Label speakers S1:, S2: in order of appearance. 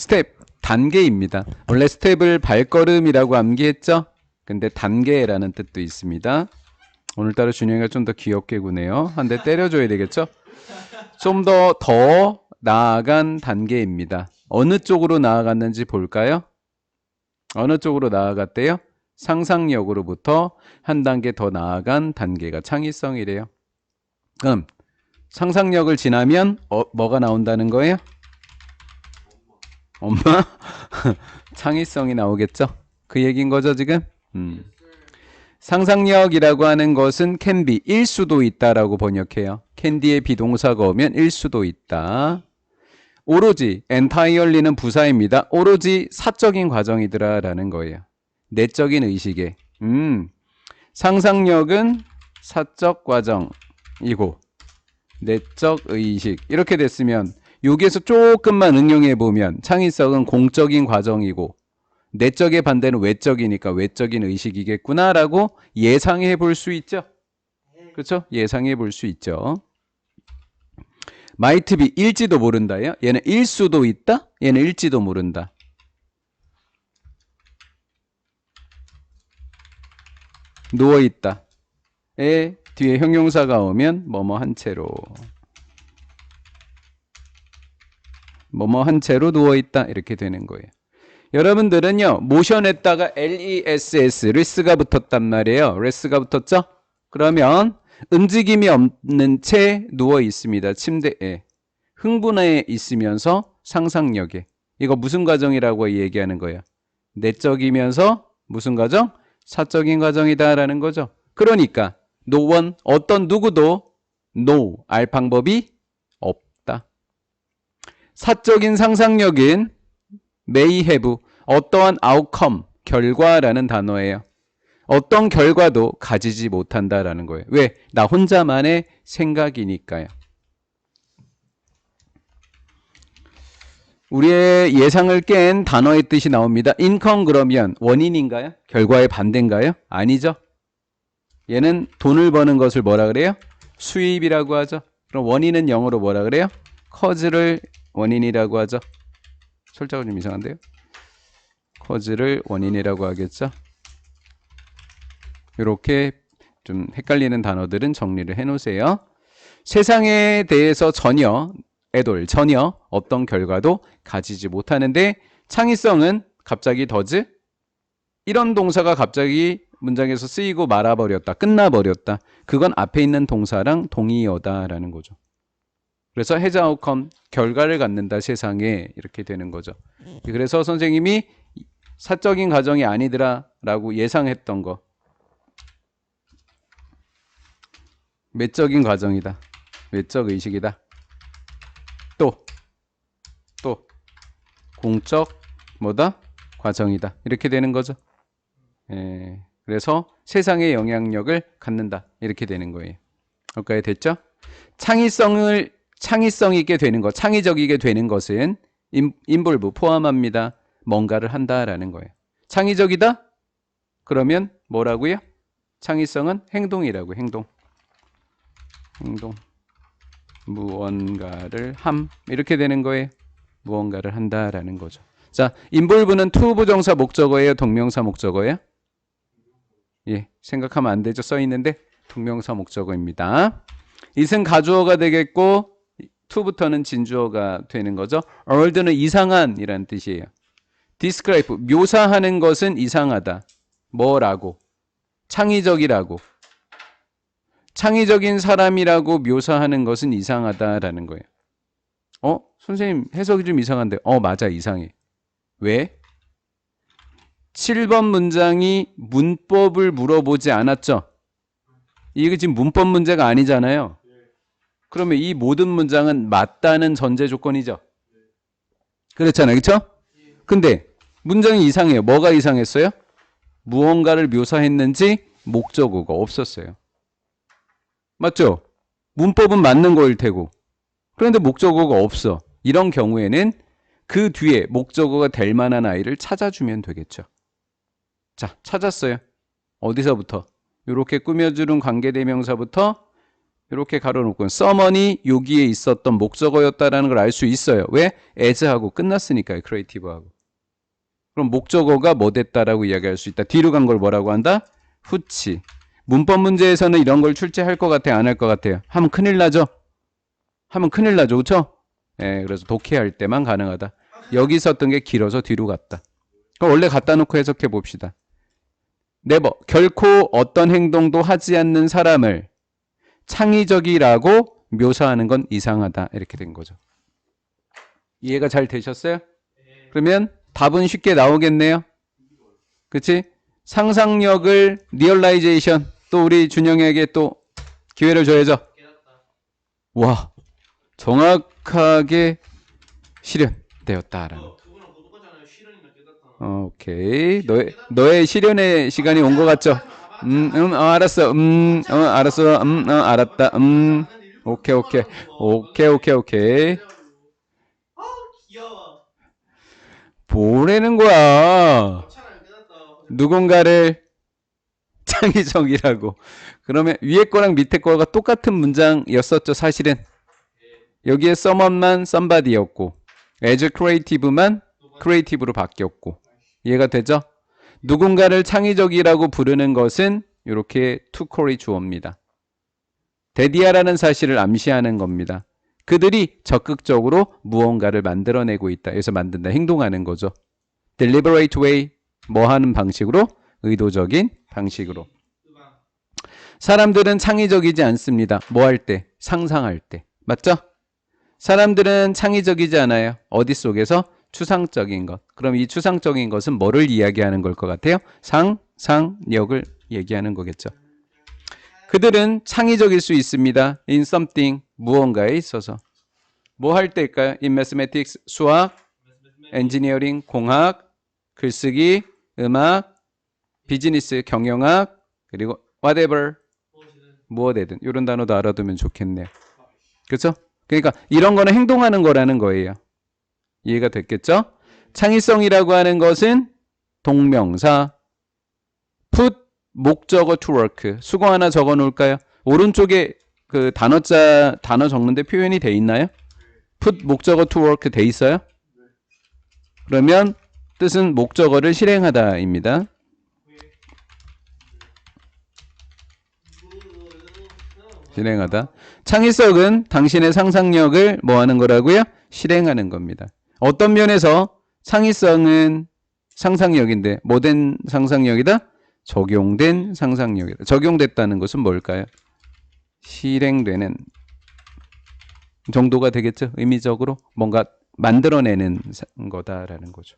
S1: 스텝 단계입니다. 원래 스텝을 발걸음이라고 암기했죠? 근데 단계라는 뜻도 있습니다. 오늘따라 준영이가 좀 더 귀엽게 구네요. 한 대 때려줘야 되겠죠? 좀더더 나아간 단계입니다. 어느 쪽으로 나아갔는지 볼까요? 어느 쪽으로 나아갔대요? 상상력으로부터 한 단계 더 나아간 단계가 창의성이래요. 그럼 상상력을 지나면 어, 뭐가 나온다는 거예요? 엄마? 창의성이 나오겠죠? 그 얘기인 거죠, 지금? 음. 상상력이라고 하는 것은 be, 일 수도 있다라고 번역해요. candy에 비동사가 오면 일 수도 있다. 오로지, entirely는 부사입니다. 오로지 사적인 과정이더라라는 거예요. 내적인 의식에. 음. 상상력은 사적 과정이고, 내적 의식. 이렇게 됐으면, 여기에서 조금만 응용해 보면, 창의성은 공적인 과정이고, 내적의 반대는 외적이니까 외적인 의식이겠구나라고 예상해 볼 수 있죠. 그렇죠? 예상해 볼 수 있죠. be 일지도 모른다요. 얘는 일 수도 있다. 얘는 일지도 모른다. 누워 있다. 에 뒤에 형용사가 오면 뭐뭐 한 채로 뭐뭐 한 채로 누워 있다 이렇게 되는 거예요. 여러분들은요 모션했다가 LESS 레스가 붙었단 말이에요. 레스가 붙었죠? 그러면 움직임이 없는 채 누워 있습니다. 침대에 흥분해 있으면서 상상력에 이거 무슨 과정이라고 얘기하는 거예요? 내적이면서 무슨 과정? 사적인 과정이다라는 거죠. 그러니까 one 어떤 누구도 no 알 방법이. 사적인 상상력인 may have 어떠한 outcome 결과라는 단어예요. 어떤 결과도 가지지 못한다라는 거예요. 왜? 나 혼자만의 생각이니까요. 우리의 예상을 깬 단어의 뜻이 나옵니다. 인컨 그러면 원인인가요? 결과의 반대인가요? 아니죠. 얘는 돈을 버는 것을 뭐라 그래요? 수입이라고 하죠. 그럼 원인은 영어로 뭐라 그래요? 커즈를 원인이라고 하죠. 철자가 좀 이상한데요? 커즈를 원인이라고 하겠죠. 이렇게 좀 헷갈리는 단어들은 정리를 해 놓으세요. 세상에 대해서 전혀 애돌 전혀 어떤 결과도 가지지 못하는데 창의성은 갑자기 더즈 이런 동사가 갑자기 문장에서 쓰이고 말아버렸다 끝나버렸다 그건 앞에 있는 동사랑 동의어다라는 거죠 그래서 해자 아웃컴 결과를 갖는다 세상에 이렇게 되는 거죠 그래서 선생님이 사적인 가정이 아니더라라고 예상했던 거 외적인 과정이다 외적 의식이다 또, 또, 공적, 뭐다? 과정이다. 이렇게 되는 거죠. 예, 그래서 세상의 영향력을 갖는다. 이렇게 되는 거예요. 여기까지 됐죠? 창의성을, 창의성 있게 되는 것, 창의적이게 되는 것은 인, 인볼브 포함합니다. 뭔가를 한다라는 거예요. 창의적이다? 그러면 뭐라고요? 창의성은 행동이라고, 행동. 행동. 무언가를 함 이렇게 되는 거예요. 무언가를 한다라는 거죠. 자, 인볼브는 투 부 정사 목적어예요, 동명사 목적어예요? 예, 생각하면 안 되죠. 써 있는데 동명사 목적어입니다. 이은 가주어가 되겠고 투부터는 진주어가 되는 거죠. old는 이상한이라는 뜻이에요. describe 묘사하는 것은 이상하다. 뭐라고? 창의적이라고. 창의적인 사람이라고 묘사하는 것은 이상하다라는 거예요. 어? 선생님 해석이 좀 이상한데. 어, 맞아. 이상해. 왜? 7번 문장이 문법을 물어보지 않았죠? 이게 지금 문법 문제가 아니잖아요. 그러면 이 모든 문장은 맞다는 전제 조건이죠. 그렇잖아요. 그렇죠? 근데 문장이 이상해요. 뭐가 이상했어요? 무언가를 묘사했는지 목적어가 없었어요. 맞죠? 문법은 맞는 거일 테고. 그런데 목적어가 없어. 이런 경우에는 그 뒤에 목적어가 될 만한 아이를 찾아주면 되겠죠. 자, 찾았어요. 어디서부터? 이렇게 꾸며주는 관계대명사부터 이렇게 가로놓고 서머니 여기에 있었던 목적어였다라는 걸 알 수 있어요. 왜? as하고 끝났으니까요. creative하고. 그럼 목적어가 뭐 됐다라고 이야기할 수 있다. 뒤로 간 걸 뭐라고 한다? 후치. 문법 문제에서는 이런 걸 출제할 것 같아요? 안 할 것 같아요? 하면 큰일 나죠? 하면 큰일 나죠. 그렇죠? 예, 그래서 독해할 때만 가능하다. 여기 있었던 게 길어서 뒤로 갔다. 그럼 원래 갖다 놓고 해석해 봅시다. 네버 결코 어떤 행동도 하지 않는 사람을 창의적이라고 묘사하는 건 이상하다. 이렇게 된 거죠. 이해가 잘 되셨어요? 그러면 답은 쉽게 나오겠네요. 그치? 상상력을 리얼라이제이션 또 우리 준영에게 또 기회를 줘야죠. 와 정확하게 실현되었다라는. 어, 오케이 너의 너의 실현의 시간이 온 것 같죠? 음, 음, 어, 알았어. 음, 어, 알았어. 음, 어, 알았다. 음, 오케이, 오케이, 오케이, 오케이, 오케이. 뭐라는 거야? 누군가를 창의적이라고. 그러면 위에 거랑 밑에 거가 똑같은 문장이었었죠, 사실은. 여기에 someone만 somebody였고, as creative만 creative로 바뀌었고. 이해가 되죠? 누군가를 창의적이라고 부르는 것은 이렇게 투콜이 주어입니다. 데디아라는 사실을 암시하는 겁니다. 그들이 적극적으로 무언가를 만들어내고 있다. 여기서 만든다. 행동하는 거죠. deliberate way 뭐 하는 방식으로? 의도적인 방식으로. 사람들은 창의적이지 않습니다. 뭐 할 때? 상상할 때. 맞죠? 사람들은 창의적이지 않아요. 어디 속에서? 추상적인 것. 그럼 이 추상적인 것은 뭐를 이야기하는 걸 것 같아요? 상상력을 얘기하는 거겠죠. 그들은 창의적일 수 있습니다. in something, 무언가에 있어서. 뭐 할 때일까요? in mathematics, 수학, 엔지니어링, 공학, 글쓰기, 음악, 비즈니스, 경영학, 그리고 whatever, 무엇이든 이런 단어도 알아두면 좋겠네요. 그렇죠? 그러니까 이런 거는 행동하는 거라는 거예요. 이해가 됐겠죠? 창의성이라고 하는 것은 동명사, put 목적어 to work. 수거 하나 적어 놓을까요? 오른쪽에 그 단어자 단어 적는데 표현이 돼 있나요? put 목적어 to work 돼 있어요? 그러면 뜻은 목적어를 실행하다입니다. 실행하다. 창의성은 당신의 상상력을 뭐 하는 거라고요? 실행하는 겁니다. 어떤 면에서 창의성은 상상력인데 뭐된 상상력이다? 적용된 상상력이다. 적용됐다는 것은 뭘까요? 실행되는 정도가 되겠죠. 의미적으로 뭔가 만들어내는 사- 거다라는 거죠.